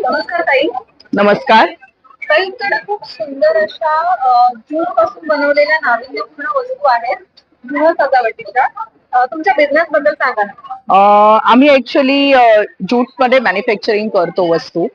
नमस्कार ताई. नमस्कार. ताईकडे खूप सुंदर अशा जूटपासून बनवलेल्या नाविन्यपूर्ण वस्तू आहेत. गृह सजावटीच्या. अ, तुमच्या बिझनेस बद्दल सांगा ना. आम्ही ऍक्च्युली जूटमध्ये मॅन्युफॅक्चरिंग करतो वस्तू.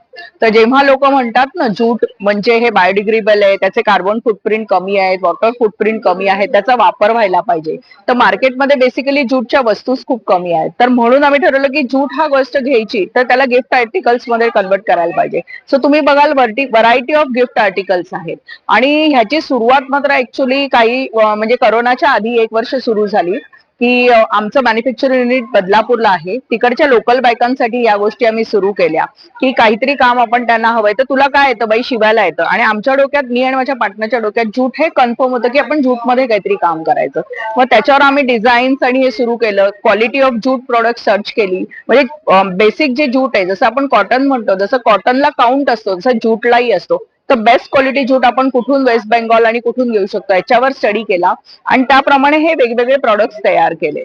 तर जेव्हा लोक म्हणतात ना जूट म्हणजे हे बायोडिग्रेडेबल आहे त्याचे कार्बन फुटप्रिंट कमी आहे वॉटर फुटप्रिंट कमी आहे त्याचा वापर व्हायला पाहिजे. तर मार्केटमध्ये बेसिकली जूटच्या वस्तूच खूप कमी आहेत. तर म्हणून आम्ही ठरवलं की जूट हा गोष्ट घ्यायची तर त्याला गिफ्ट आर्टिकल्समध्ये कन्वर्ट करायला पाहिजे. सो तुम्ही बघाल व्हरायटी ऑफ गिफ्ट आर्टिकल्स आहेत. आणि ह्याची सुरुवात मात्र ऍक्च्युली काही म्हणजे करोनाच्या आधी एक वर्ष सुरू झाली. की आमचं मॅन्युफॅक्चरिंग युनिट बदलापूरला आहे. तिकडच्या लोकल बायकांसाठी या गोष्टी आम्ही सुरू केल्या. की काहीतरी काम आपण त्यांना हवंय. तर तुला काय येतं बाई? शिवायला येतं. आणि आमच्या डोक्यात मी आणि माझ्या पार्टनरच्या डोक्यात जूट हे कन्फर्म होतं की आपण जूटमध्ये काहीतरी काम करायचं. मग त्याच्यावर आम्ही डिझाईन्स आणि हे सुरू केलं. Quality of jute product search केली. म्हणजे बेसिक जे जूट आहे जसं आपण कॉटन म्हणतो जसं कॉटनला काउंट असतो जसं जूटलाही असतो तर बेस्ट क्वालिटी जूट आपण कुठून वेस्ट बेंगॉल आणि कुठून घेऊ शकतो? याच्यावर स्टडी केला. आणि त्याप्रमाणे हे वेगवेगळे प्रॉडक्ट्स तयार केले.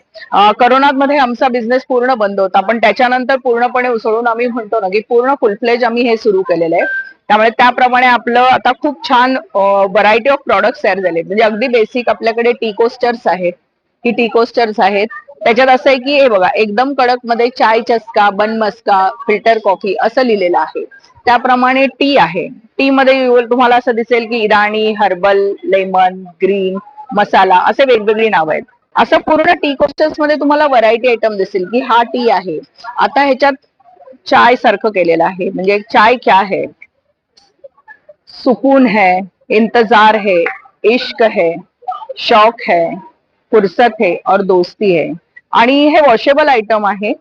करोनात मध्ये आमचा बिझनेस पूर्ण बंद होता. पण त्याच्यानंतर पूर्णपणे उसळून आम्ही म्हणतो ना की पूर्ण फुलफ्लेज आम्ही हे सुरू केलेलं आहे. त्यामुळे त्याप्रमाणे आपलं आता खूप छान व्हरायटी ऑफ प्रॉडक्ट्स तयार झाले. म्हणजे अगदी बेसिक आपल्याकडे टी कोस्टर्स आहेत. की टी कोस्टर्स आहेत. त्याच्यात असं आहे की हे बघा एकदम कडकमध्ये चाय चस्का बन मस्का फिल्टर कॉफी असं लिहिलेलं आहे. त्याप्रमाणे टी आहे. टी मध्ये तुम्हाला असं दिसेल की Irani herbal lemon green masala असे वेगवेगळी नावं आहेत. असं पूर्ण टी कोस्टर्समध्ये तुम्हाला व्हरायटी आयटम दिसेल की हा टी आहे. आता ह्याच्यात चाय सारखं केलेलं आहे. म्हणजे चाय क्या है? सुकून है इंतजार है इश्क है शौक है फुर्सत है और दोस्ती है. आणि हे वॉशेबल आयटम आहे.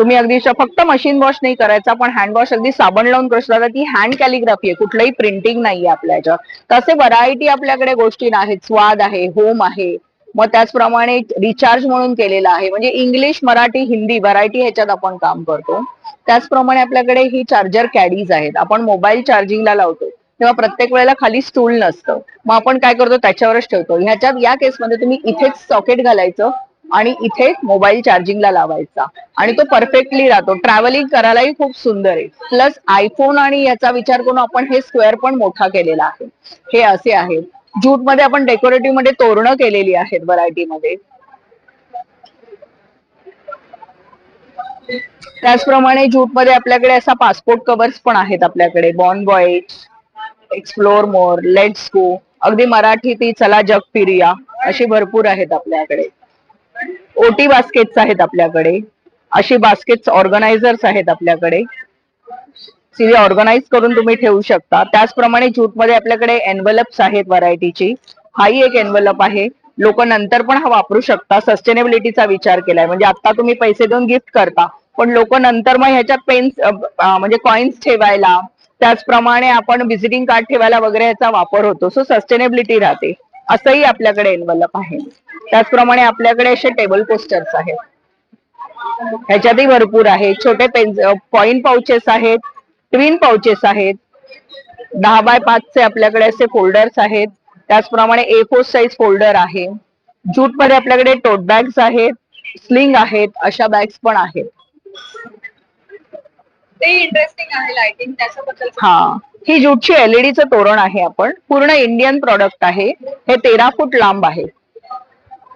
तुम्ही अगदी फक्त मशीन वॉश नाही करायचा पण हँड वॉश अगदी साबण लावून करू शकता ती हँड कॅलिग्राफी आहे. कुठलंही प्रिंटिंग नाहीये आपल्या याच्यावर तसे व्हरायटी आपल्याकडे गोष्टी आहेत स्वाद आहे होम आहे. मग त्याचप्रमाणे रिचार्ज म्हणून केलेलं आहे. म्हणजे इंग्लिश मराठी हिंदी व्हरायटी ह्याच्यात आपण काम करतो. त्याचप्रमाणे आपल्याकडे ही चार्जर कॅडीज आहेत. आपण मोबाईल चार्जिंगला लावतो. तेव्हा प्रत्येक वेळेला खाली स्टूल नसतं. मग आपण काय करतो? त्याच्यावरच ठेवतो. ह्याच्यात या केसमध्ये तुम्ही इथेच सॉकेट घालायचं. आणि इथे मोबाईल चार्जिंगला लावायचा. आणि तो परफेक्टली राहतो. ट्रॅव्हलिंग करायलाही खूप सुंदर आहे. प्लस आयफोन आणि याचा विचार करून आपण हे स्क्वेअर पण मोठा केलेला आहे. हे असे आहेत. जूटमध्ये आपण डेकोरेटिव्हमध्ये तोरणं केलेली आहेत व्हरायटी मध्ये. त्याचप्रमाणे जूटमध्ये आपल्याकडे असा पासपोर्ट कव्हर्स पण आहेत आपल्याकडे. Bon boys explore more let's go अगदी मराठी ती चला जग फिरिया अशी भरपूर आहेत आपल्याकडे. ओटी बास्केट्स आहेत आपल्याकडे. अशी बास्केट्स ऑर्गनायझर्स आहेत आपल्याकडे. सिरी ऑर्गनाईज करून तुम्ही ठेवू शकता. त्याचप्रमाणे जूटमध्ये आपल्याकडे एनवलप्स आहेत व्हरायटीची. हाही एक एनवलप आहे. लोक नंतर पण हा वापरू शकता. सस्टेनेबिलिटीचा विचार केलाय. म्हणजे आता तुम्ही पैसे देऊन गिफ्ट करता. पण लोक नंतर मग ह्याच्यात पेन्स म्हणजे कॉइन्स ठेवायला त्याचप्रमाणे आपण व्हिजिटिंग कार्ड ठेवायला वगैरे ह्याचा वापर होतो. सो सस्टेनेबिलिटी राहते. असंही आपल्याकडे एनवलप आहे. त्याचप्रमाणे आपल्याकडे असे टेबल पोस्टर्स आहेत. ह्याच्यातही भरपूर आहे छोटे पेन पॉइंट पाउचेस आहेत ट्विन पाउचेस आहेत. दहा बाय पाचचे आपल्याकडे असे फोल्डर्स आहेत. त्याचप्रमाणे ए फोर साईज फोल्डर आहे. जूटमध्ये आपल्याकडे टोट बॅग्स आहेत स्लिंग आहेत अशा बॅग्स पण आहेत. ते इंटरेस्टिंग आहे लाइटिंग त्याच्याबद्दल हा. ही जूटची एलईडीचं तोरण आहे आपण. पूर्ण इंडियन प्रॉडक्ट आहे. हे तेरा फूट लांब आहे.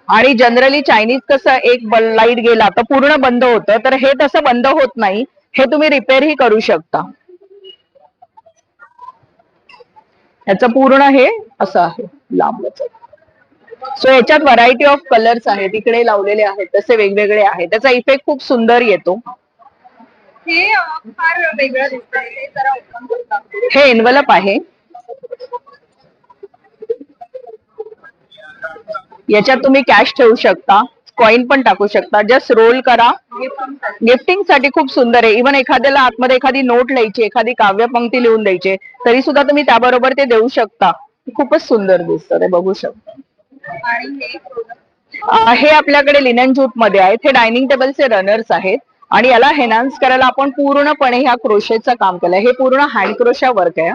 आणि जनरली चायनीज कसं एक लाइट गेला तर पूर्ण बंद होतं तर हे तसं बंद होत नाही. हे तुम्ही रिपेअरही करू शकता. ह्याचं पूर्ण हे असं आहे लांबच. सो याच्यात व्हरायटी ऑफ कलर्स आहेत इकडे लावलेले आहेत तसे वेगवेगळे आहेत. त्याचा इफेक्ट खूप सुंदर येतो. हे एनवलप आहे. याच्यात तुम्ही कॅश ठेवू शकता कॉइन पण टाकू शकता. जस्ट रोल करा. गिफ्टिंगसाठी खूप सुंदर आहे. इव्हन एखाद्याला आतमध्ये एखादी नोट लिहायची एखादी काव्य पंक्ती लिहून द्यायची तरी सुद्धा तुम्ही त्याबरोबर ते देऊ शकता. खूपच सुंदर दिसतं ते बघू शकता. हे आपल्याकडे लिनन जूटमध्ये आहेत. हे डायनिंग टेबलचे रनर्स आहेत. आणि याला हेनान्स करायला आपण पूर्णपणे ह्या क्रोशेचं काम केलंय. हे पूर्ण हँड क्रोशा वर्क आहे.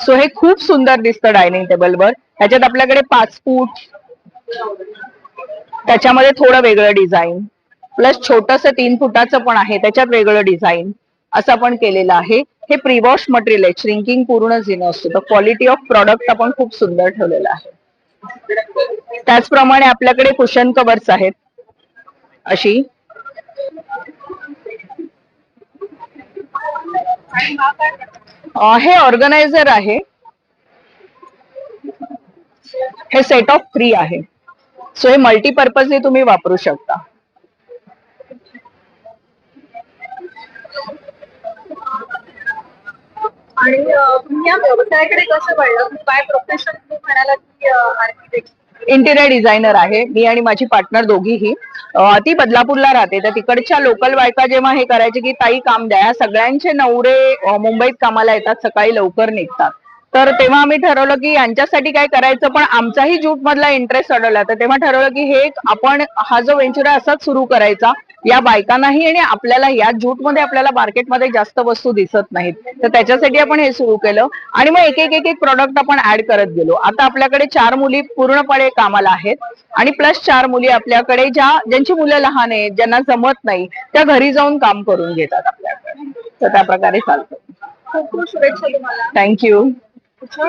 सो हे खूप सुंदर दिसतं डायनिंग टेबलवर ह्याच्यात आपल्याकडे पाच फूट त्याच्यामध्ये थोडं वेगळं डिझाईन प्लस छोटस तीन फुटाचं पण आहे त्याच्यात वेगळं डिझाईन असं आपण केलेलं आहे. हे प्रिवॉश मटेरियल आहे. श्रिंकिंग पूर्ण झिनो असतो. तर क्वालिटी ऑफ प्रॉडक्ट आपण खूप सुंदर ठेवलेलं आहे. त्याचप्रमाणे आपल्याकडे कुशन कवर्स आहेत. अशी. हे ऑर्गनायझर आहे. हे सेट ऑफ फ्री आहे. सो हे मल्टीपर्पजली तुम्ही वापरू शकता. आणि अं, तुम्ही या व्यवसायाकडे कसं वळलं तुम्ही बाय प्रोफेशन तुम्ही म्हणाला की आर्किटेक्ट इंटिरियर डिझायनर आहे. मी आणि माझी पार्टनर दोघीही ती बदलापूरला राहते. तर तिकडच्या लोकल बायका जेव्हा हे करायचे की ताई काम द्या. सगळ्यांचे नवरे मुंबईत कामाला येतात. सकाळी लवकर निघतात. तर तेव्हा आम्ही ठरवलं की यांच्यासाठी काय करायचं पण आमचाही ज्यूट मधला इंटरेस्ट अडवला तर तेव्हा ठरवलं की हे आपण हा जो वेंचर आहे असाच सुरू करायचा. या बायकांनाही आणि आपल्याला या ज्यूटमध्ये आपल्याला मार्केटमध्ये जास्त वस्तू दिसत नाहीत. तर त्याच्यासाठी आपण हे सुरू केलं. आणि मग एक एक एक एक प्रॉडक्ट आपण ऍड करत गेलो. आता आपल्याकडे चार मुली पूर्णपणे कामाला आहेत. आणि प्लस चार मुली आपल्याकडे ज्या ज्यांची मुलं लहान आहेत ज्यांना जमत नाही त्या घरी जाऊन काम करून घेतात आपल्याकडे तर त्या प्रकारे चालतं. खूप खूप शुभेच्छा तुम्हाला. थँक्यू कुछ